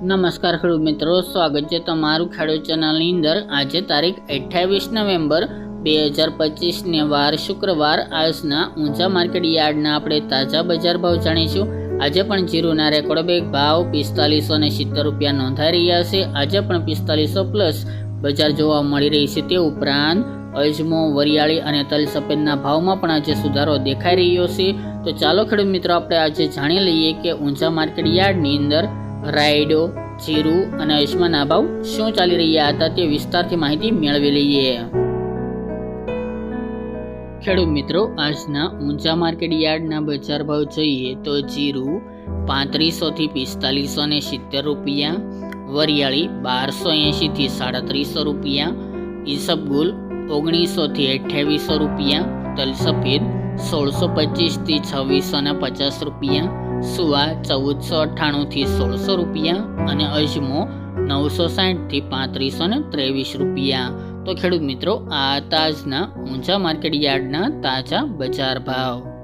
નમસ્કાર ખેડૂત મિત્રો, સ્વાગત છે તમારું ખેડૂત ચેનલની અંદર. આજે તારીખ અઠ્યાવીસ નવેમ્બર બે હજાર પચીસને વાર શુક્રવાર, આજના ઊંચા માર્કેટ યાર્ડના આપણે તાજા બજાર ભાવ જાણીશું. આજે પણ જીરુના રેકોર્ડ બેગ ભાવ પિસ્તાલીસો ને સિત્તેર રૂપિયા નોંધાઈ રહ્યા છે. આજે પણ પિસ્તાલીસો પ્લસ બજાર જોવા મળી રહી છે. તે ઉપરાંત અજમો, વરિયાળી અને તલ સફેદના ભાવમાં પણ આજે સુધારો દેખાઈ રહ્યો છે. તો ચાલો ખેડૂત મિત્રો, આપણે આજે જાણી લઈએ કે ઊંચા માર્કેટ યાર્ડની અંદર રાયડો, ચીરુ અને આયુષ્માન ભાવ શું ચાલી રહ્યા હતા તે વિસ્તારથી માહિતી મેળવી લઈએ. ખેડૂત મિત્રો, આજના ઊંચા માર્કેટ યાર્ડના બજાર ભાવ જોઈએ તો જીરું પાંત્રીસોથી પિસ્તાલીસો ને સિત્તેર રૂપિયા, વરિયાળી બારસો એંશીથી સાડત્રીસો રૂપિયા, ઈસબગુલ ઓગણીસોથી અઠ્યાવીસો રૂપિયા, તલસફેદ સોળસો પચીસથી છવ્વીસો ને પચાસ રૂપિયા સુવા ચૌદસો અઠ્ઠાણુંથી સોળસો રૂપિયા અને અજમો નવસો સાઠથી પાંત્રીસો ને ત્રેવીસ રૂપિયા. તો ખેડૂત મિત્રો, આ તાજના ઊંચા માર્કેટ યાર્ડના તાજા બજાર ભાવ.